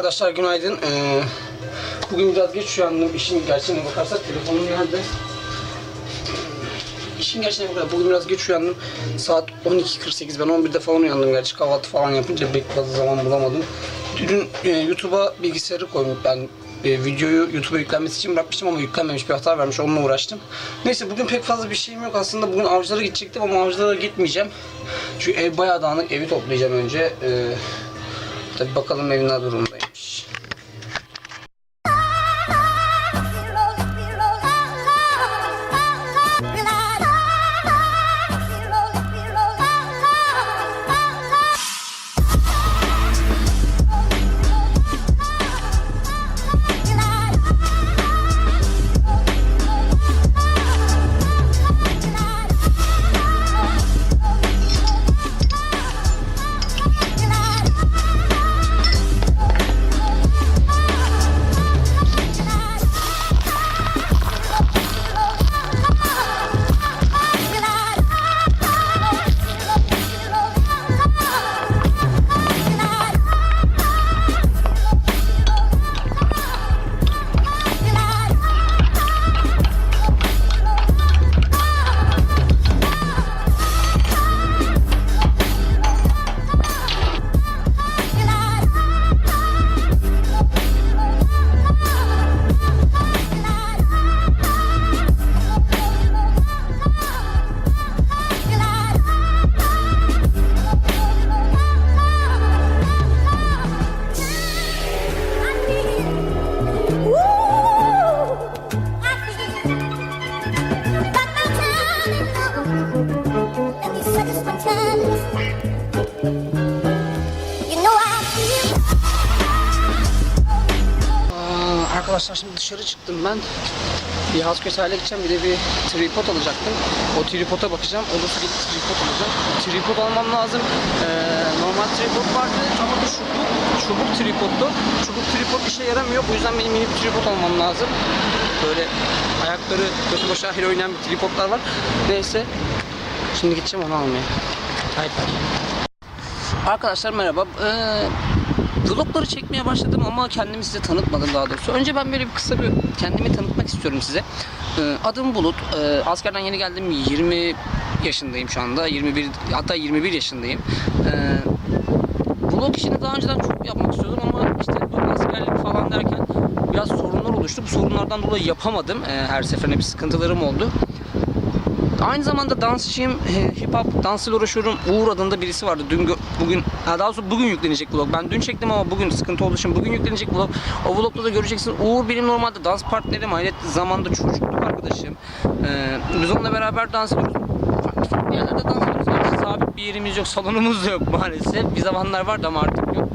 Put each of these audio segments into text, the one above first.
Arkadaşlar günaydın. Ee, bugün biraz geç uyandım. İşin gerçeğine bakarsak telefonum nerede? İşin gerçeğine bakarsak bugün biraz geç uyandım. Saat 12.48 ben 11'de falan uyandım gerçi kahvaltı falan yapınca pek fazla zaman bulamadım. Dün e, YouTube'a bilgisayarı koydum ben e, videoyu YouTube'a yüklenmesi için bırakmıştım ama yüklenmemiş bir hata vermiş onunla uğraştım. Neyse bugün pek fazla bir şeyim yok aslında bugün avcılara gidecektim ama avcılara gitmeyeceğim. Çünkü ev bayağı dağınık evi toplayacağım önce. Ee, tabi bakalım evin ne durumdaymış. Arkadaşlar şimdi dışarı çıktım ben. Bir Haskösel'e gideceğim bir de bir tripod alacaktım. O tripoda bakacağım. Olursa gidip tripod alacağım. Tripod almam lazım. Ee, normal tripod vardı ama bu çubuk, çubuk tripoddu. Çubuk tripod işe yaramıyor. Bu yüzden benim mini bir tripod almam lazım. Böyle ayakları kötü boş ahir oynayan bir tripodlar var. Neyse. Şimdi gideceğim onu almaya. Haydi. Arkadaşlar merhaba. Ee, vlogları çekmeye başladım ama kendimi size tanıtmadım daha doğrusu. Önce ben böyle bir kısa bir kendimi tanıtmak istiyorum size. Ee, adım Bulut. Ee, askerden yeni geldim. 20 yaşındayım şu anda. 21 hatta 21 yaşındayım. Ee, vlog işini daha önceden çok yapmak istiyordum ama işte bu askerlik falan derken biraz sorunlar oluştu. Bu sorunlardan dolayı yapamadım. Her seferinde bir sıkıntılarım oldu. Aynı zamanda dansçıyım. e, Hip hop dansıyla uğraşıyorum. Uğur adında birisi vardı. Dün bugün ha daha doğrusu bugün yüklenecek vlog. Ben dün çektim ama bugün sıkıntı olduğu için bugün yüklenecek vlog. O vlogda da göreceksin. Uğur benim normalde dans partnerim. Aynı zamanda çocukluk arkadaşım. Ee, biz onunla beraber dans ediyoruz. Farklı farklı yerlerde dans ediyoruz. Sabit bir yerimiz yok. Salonumuz da yok maalesef. Bir zamanlar vardı ama artık yok.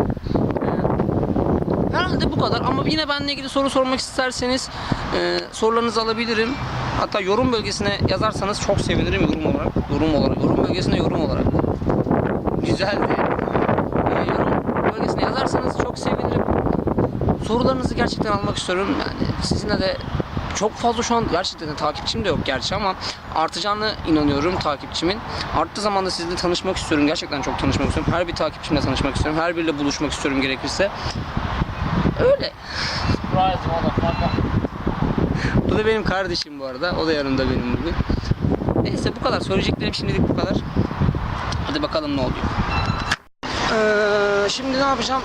Herhalde bu kadar ama yine benimle ilgili soru sormak isterseniz e, sorularınızı alabilirim. Hatta yorum bölgesine yazarsanız çok sevinirim yorum olarak. Yorum olarak. Yorum bölgesine yorum olarak. Güzeldi. E, yorum bölgesine yazarsanız çok sevinirim. Sorularınızı gerçekten almak istiyorum. Yani sizinle de çok fazla şu an gerçekten de takipçim de yok gerçi ama artacağını inanıyorum takipçimin. Arttığı zaman da sizinle tanışmak istiyorum. Gerçekten çok tanışmak istiyorum. Her bir takipçimle tanışmak istiyorum. Her biriyle buluşmak istiyorum gerekirse. Öyle. Bu da benim kardeşim bu arada. O da yanımda benim bugün. Neyse bu kadar. Söyleyeceklerim şimdilik bu kadar. Hadi bakalım ne oluyor. Ee, şimdi ne yapacağım?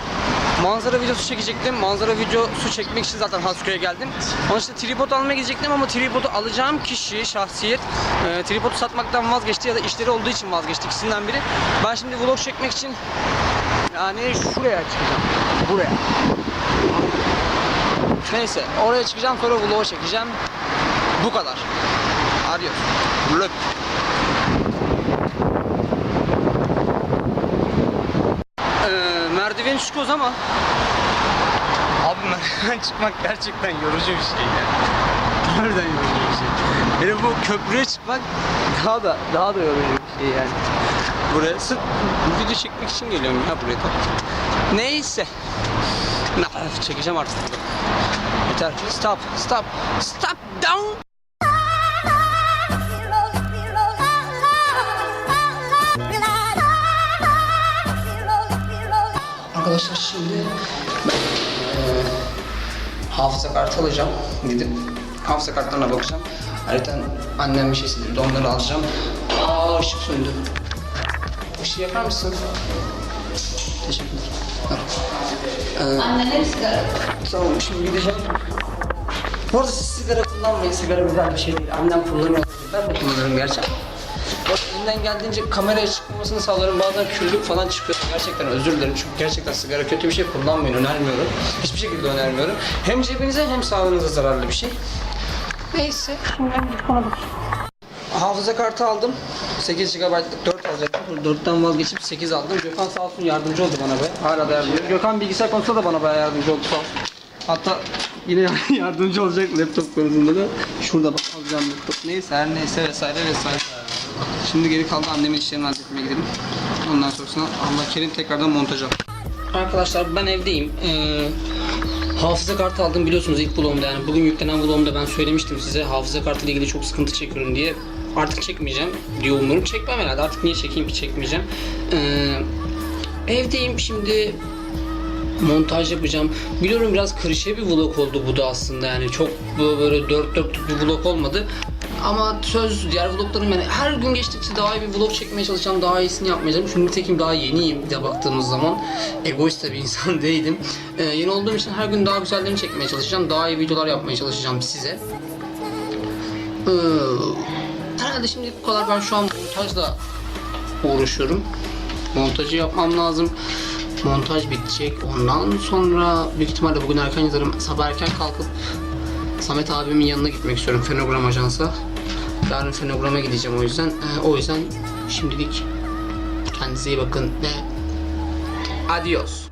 Manzara videosu çekecektim. Manzara videosu çekmek için zaten Hasköy'e geldim. Onun için tripod almaya gidecektim ama tripodu alacağım kişi, şahsiyet e, tripodu satmaktan vazgeçti ya da işleri olduğu için vazgeçti ikisinden biri. Ben şimdi vlog çekmek için yani şuraya çıkacağım. Buraya. Neyse oraya çıkacağım sonra vlog çekeceğim. Bu kadar. Adios. Löp. Ee, merdiven çıkıyoruz ama Abi merdiven çıkmak gerçekten yorucu bir şey ya. Harbiden yorucu bir şey. Hele bu köprüye çıkmak daha da daha da yorucu bir şey yani. Buraya sırf video çekmek için geliyorum ya buraya da. Neyse. Na- Çekeceğim artık. Yeter. Stop. Stop. Stop down. Arkadaşlar şimdi ben hafıza kartı alacağım. Gidip hafıza kartlarına bakacağım. Ayrıca annem bir şey istedi. Onları alacağım. Aa ışık söndü. Işığı yakar mısın? Teşekkürler. Ee, Annene sigara. Tamam şimdi gideceğim. Bu arada siz sigara kullanmayın. Sigara güzel bir şey değil. Annem kullanıyor. Ben de kullanıyorum gerçekten. Bak elimden geldiğince kameraya çıkmamasını sağlarım. Bazen küllük falan çıkıyor. Gerçekten özür dilerim. Çünkü gerçekten sigara kötü bir şey kullanmayın. Önermiyorum. Hiçbir şekilde önermiyorum. Hem cebinize hem sağlığınıza zararlı bir şey. Neyse. Şimdi ben ona bakayım. Hafıza kartı aldım. 8 GB'lık 4 alacaktım. 4'ten vazgeçip 8 aldım. Gökhan sağ olsun yardımcı oldu bana be. Hala da yardımcı. Gökhan bilgisayar konusunda da bana bayağı yardımcı oldu sağ olsun. Hatta yine yardımcı olacak laptop konusunda da. Şurada bak alacağım laptop. Neyse her neyse vesaire vesaire. Şimdi geri kaldı annemin işlerini halletmeye gidelim. Ondan sonrasında Allah kerim tekrardan montaja. Arkadaşlar ben evdeyim. Ee, hafıza kartı aldım biliyorsunuz ilk vlogumda yani bugün yüklenen vlogumda ben söylemiştim size hafıza kartı ile ilgili çok sıkıntı çekiyorum diye. Artık çekmeyeceğim diye umuyorum. Çekmem herhalde artık niye çekeyim ki çekmeyeceğim. Ee, evdeyim şimdi montaj yapacağım. Biliyorum biraz klişe bir vlog oldu bu da aslında yani çok böyle dört dörtlük bir vlog olmadı. Ama söz diğer vloglarım yani her gün geçtikçe daha iyi bir vlog çekmeye çalışacağım. Daha iyisini yapmaya çalışacağım. Çünkü nitekim daha yeniyim de baktığımız zaman. Egoist de bir insan değilim. Ee, yeni olduğum için her gün daha güzellerini çekmeye çalışacağım. Daha iyi videolar yapmaya çalışacağım size. Ee, herhalde şimdi bu kadar. Ben şu an montajla uğraşıyorum. Montajı yapmam lazım. Montaj bitecek. Ondan sonra büyük ihtimalle bugün erken yazarım. Sabah erken kalkıp Samet abimin yanına gitmek istiyorum Fenogram Ajans'a. Yarın Fenogram'a gideceğim o yüzden. Ee, o yüzden şimdilik kendinize iyi bakın ve adios.